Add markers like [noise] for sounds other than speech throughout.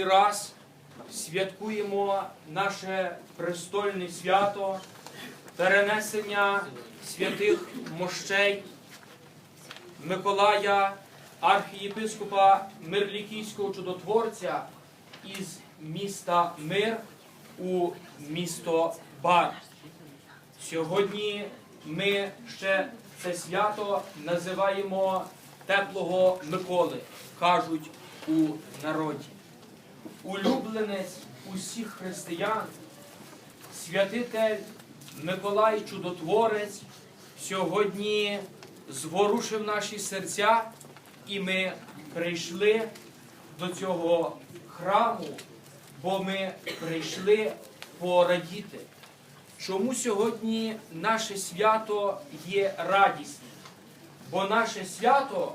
черговий раз святкуємо наше престольне свято, перенесення святих мощей Миколая, архієпископа Мирлікійського чудотворця із міста Мир у місто Бар. Сьогодні ми ще це свято називаємо Теплого Миколи, кажуть у народі. Улюбленець усіх християн, святитель Миколай Чудотворець сьогодні зворушив наші серця, і ми прийшли до цього храму, бо ми прийшли порадіти. Чому сьогодні наше свято є радісним? Бо наше свято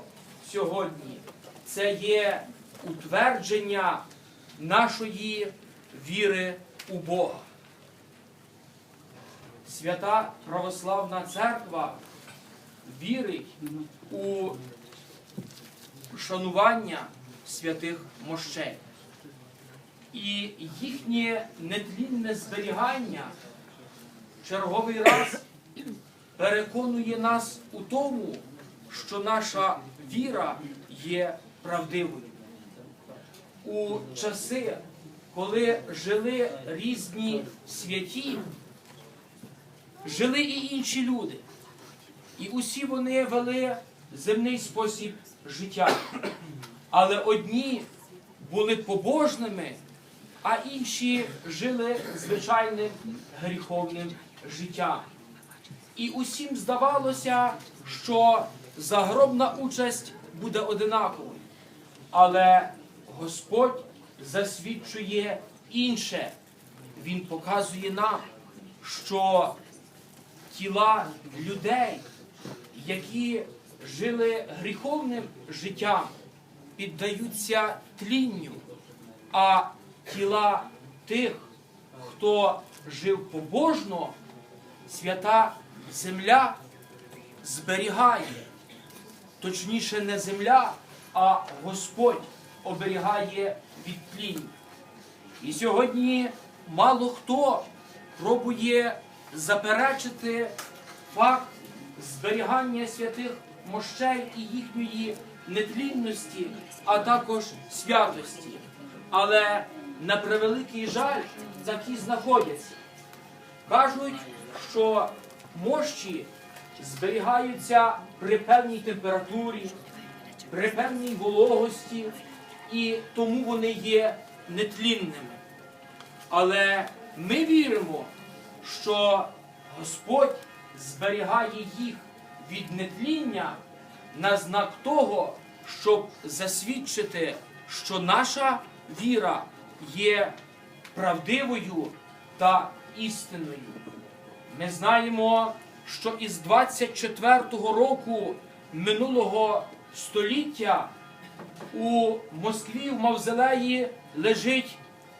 сьогодні це є утвердження нашої віри у Бога. Свята Православна Церква вірить у шанування святих мощей. І їхнє нетлінне зберігання черговий раз переконує нас у тому, що наша віра є правдивою. У часи, коли жили різні святі, жили і інші люди. І усі вони вели земний спосіб життя. Але одні були побожними, а інші жили звичайним гріховним життям. І усім здавалося, що загробна участь буде одинаковою. Але Господь засвідчує інше. Він показує нам, що тіла людей, які жили гріховним життям, піддаються тлінню, а тіла тих, хто жив побожно, свята земля зберігає. Точніше, не земля, а Господь оберігає від тління. І сьогодні мало хто пробує заперечити факт зберігання святих мощей і їхньої нетлінності, а також святості. Але на превеликий жаль такі знаходяться. Кажуть, що мощі зберігаються при певній температурі, при певній вологості, і тому вони є нетлінними. Але ми віримо, що Господь зберігає їх від нетління на знак того, щоб засвідчити, що наша віра є правдивою та істинною. Ми знаємо, що із 24-го року минулого століття у Москві в Мавзолеї лежить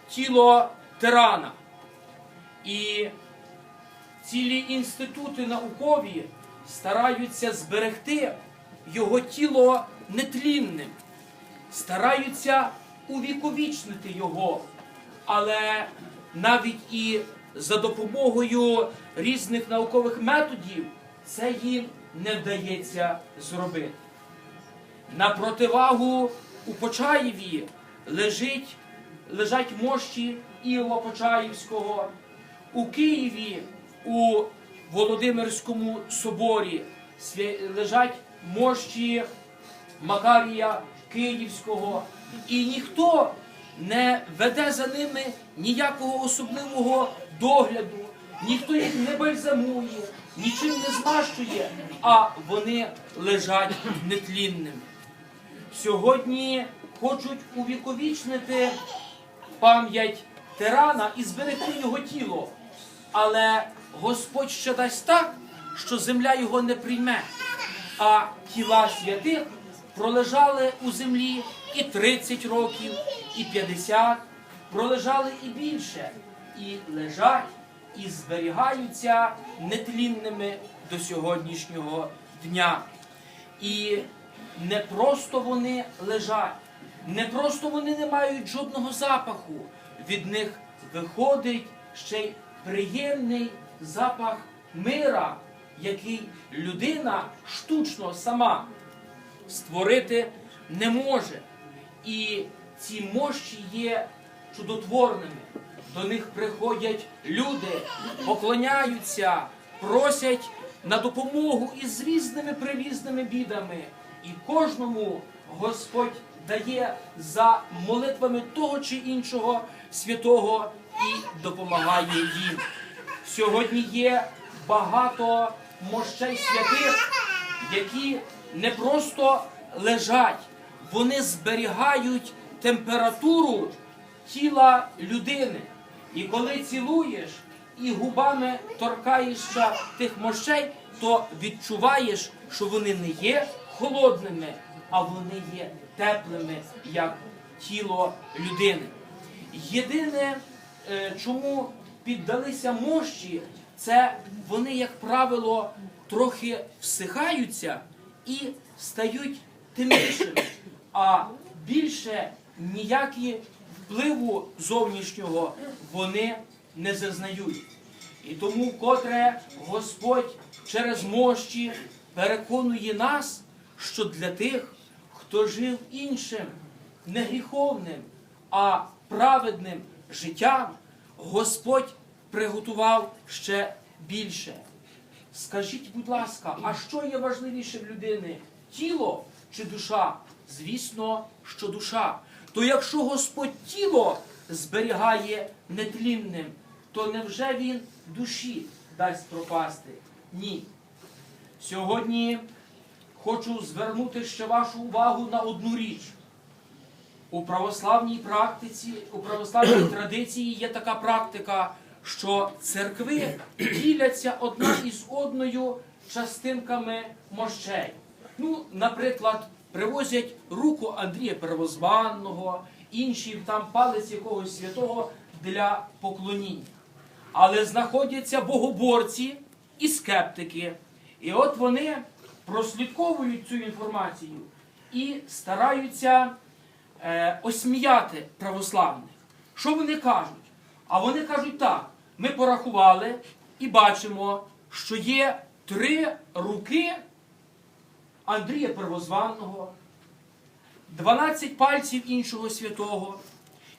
тіло тирана. І цілі інститути наукові стараються зберегти його тіло нетлінним, стараються увіковічнити його, але навіть і за допомогою різних наукових методів це їм не вдається зробити. На противагу у Почаєві лежить, лежать мощі Іова Почаївського, у Києві у Володимирському соборі лежать мощі Макарія Київського, і ніхто не веде за ними ніякого особливого догляду, ніхто їх не бальзамує, нічим не змащує, а вони лежать нетлінними. Сьогодні хочуть увіковічнити пам'ять тирана і зберегти його тіло. Але Господь ще дасть так, що земля його не прийме. А тіла святих пролежали у землі і 30 років, і 50, пролежали і більше, і лежать, і зберігаються нетлінними до сьогоднішнього дня. І не просто вони лежать, не просто вони не мають жодного запаху, від них виходить ще й приємний запах мира, який людина штучно сама створити не може. І ці мощі є чудотворними. До них приходять люди, поклоняються, просять на допомогу із різними привізними бідами. І кожному Господь дає за молитвами того чи іншого святого і допомагає їм. Сьогодні є багато мощей святих, які не просто лежать, вони зберігають температуру тіла людини. І коли цілуєш і губами торкаєшся тих мощей, то відчуваєш, що вони не є холодними, а вони є теплими, як тіло людини. Єдине, е, чому піддалися мощі, це вони, як правило, трохи всихаються і стають темнішими, а більше ніякі впливу зовнішнього вони не зазнають. І тому, котре Господь через мощі переконує нас, що для тих, хто жив іншим, не гріховним, а праведним життям, Господь приготував ще більше. Скажіть, будь ласка, а що є важливіше в людини? Тіло чи душа? Звісно, що душа. То якщо Господь тіло зберігає нетлінним, то невже він душі дасть пропасти? Ні. Сьогодні хочу звернути ще вашу увагу на одну річ. У православній практиці, у православній [coughs] традиції є така практика, що церкви діляться одна із одною частинками мощей. Ну, наприклад, привозять руку Андрія Первозванного, інші там палець якогось святого для поклоніння. Але знаходяться богоборці і скептики. І от вони прослідковують цю інформацію і стараються е, осміяти православних. Що вони кажуть? А вони кажуть так: ми порахували і бачимо, що є три руки Андрія Первозванного, 12 пальців іншого святого.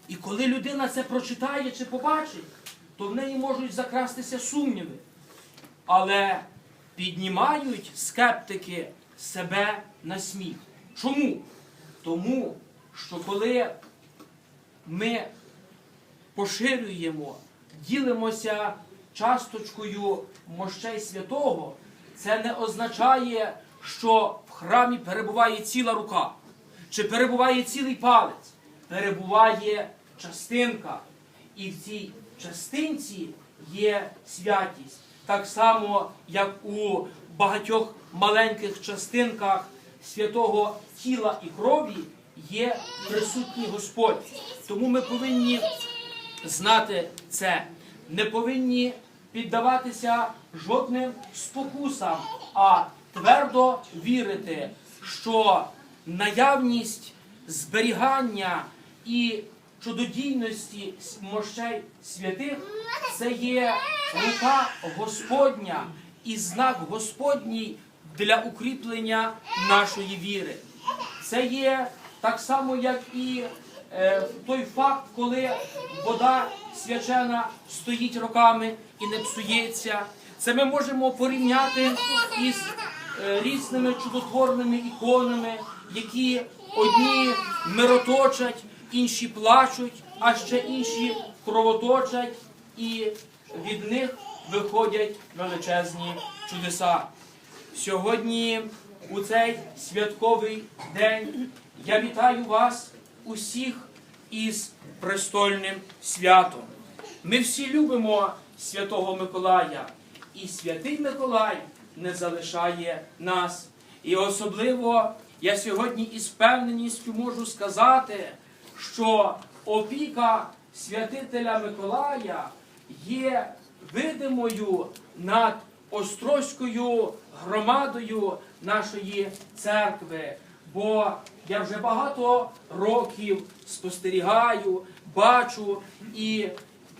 І коли людина це прочитає чи побачить, то в неї можуть закрастися сумніви. Але піднімають скептики себе на сміх. Чому? Тому, що коли ми поширюємо, ділимося часточкою мощей святого, це не означає, що в храмі перебуває ціла рука, чи перебуває цілий палець, перебуває частинка. І в цій частинці є святість. Так само, як у багатьох маленьких частинках святого тіла і крові є присутній Господь. Тому ми повинні знати це, не повинні піддаватися жодним спокусам, а твердо вірити, що наявність зберігання і чудодійності мощей святих це є рука Господня і знак Господній для укріплення нашої віри. Це є так само, як і е, той факт, коли вода свячена стоїть роками і не псується. Це ми можемо порівняти із е, різними чудотворними іконами, які одні мироточать, інші плачуть, а ще інші кровоточать, і від них виходять величезні чудеса. Сьогодні, у цей святковий день, я вітаю вас усіх із престольним святом. Ми всі любимо святого Миколая, і святий Миколай не залишає нас. І особливо я сьогодні із впевненістю можу сказати, що опіка святителя Миколая є видимою над Острозькою громадою нашої церкви. Бо я вже багато років спостерігаю, бачу і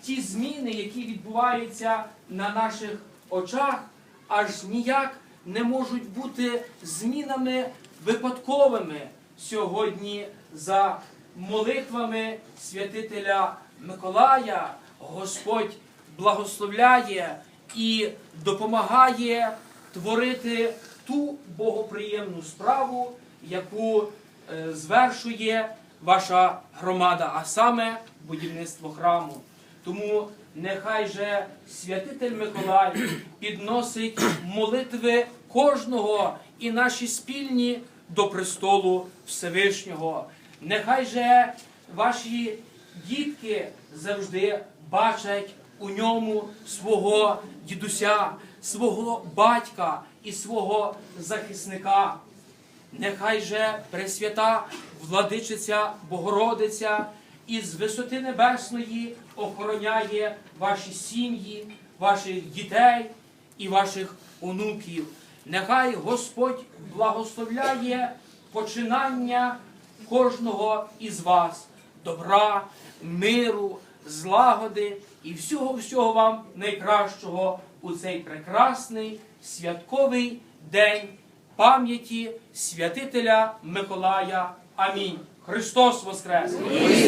ті зміни, які відбуваються на наших очах, аж ніяк не можуть бути змінами випадковими сьогодні за молитвами святителя Миколая. Господь благословляє і допомагає творити ту богоприємну справу, яку е, звершує ваша громада, а саме будівництво храму. Тому нехай же святитель Миколай підносить молитви кожного і наші спільні до престолу Всевишнього. Нехай же ваші дітки завжди бачать у ньому свого дідуся, свого батька і свого захисника. Нехай же Пресвята владичиця Богородиця із висоти небесної охороняє ваші сім'ї, ваших дітей і ваших онуків. Нехай Господь благословляє починання кожного із вас добра, миру, злагоди і всього всього вам найкращого у цей прекрасний святковий день пам'яті святителя Миколая. Амінь. Христос Воскрес!